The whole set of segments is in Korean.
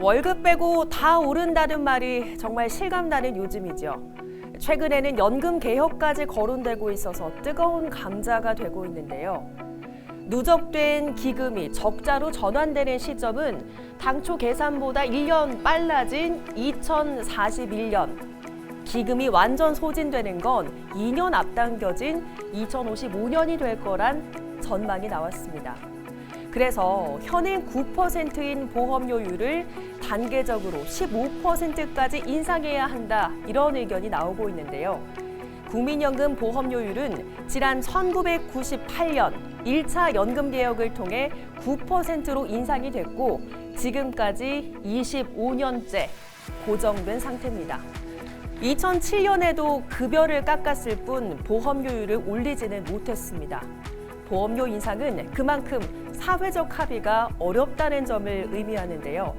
월급 빼고 다 오른다는 말이 정말 실감나는 요즘이죠. 최근에는 연금 개혁까지 거론되고 있어서 뜨거운 감자가 되고 있는데요. 누적된 기금이 적자로 전환되는 시점은 당초 계산보다 1년 빨라진 2041년. 기금이 완전 소진되는 건 2년 앞당겨진 2055년이 될 거란 전망이 나왔습니다. 그래서 현행 9%인 보험료율을 단계적으로 15%까지 인상해야 한다 이런 의견이 나오고 있는데요. 국민연금 보험료율은 지난 1998년 1차 연금 개혁을 통해 9%로 인상이 됐고 지금까지 25년째 고정된 상태입니다. 2007년에도 급여를 깎았을 뿐 보험료율을 올리지는 못했습니다. 보험료 인상은 그만큼 사회적 합의가 어렵다는 점을 의미하는데요.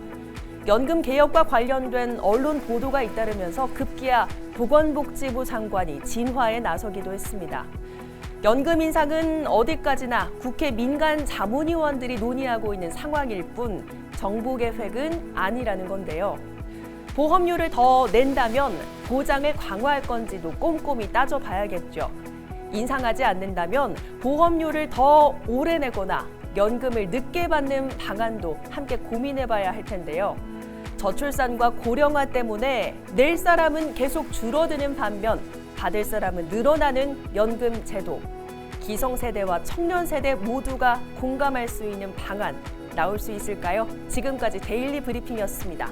연금 개혁과 관련된 언론 보도가 잇따르면서 급기야 보건복지부 장관이 진화에 나서기도 했습니다. 연금 인상은 어디까지나 국회 민간 자문위원들이 논의하고 있는 상황일 뿐 정부 계획은 아니라는 건데요. 보험료를 더 낸다면 보장을 강화할 건지도 꼼꼼히 따져봐야겠죠. 인상하지 않는다면 보험료를 더 오래 내거나 연금을 늦게 받는 방안도 함께 고민해 봐야 할 텐데요. 저출산과 고령화 때문에 낼 사람은 계속 줄어드는 반면 받을 사람은 늘어나는 연금 제도. 기성세대와 청년세대 모두가 공감할 수 있는 방안 나올 수 있을까요? 지금까지 데일리 브리핑이었습니다.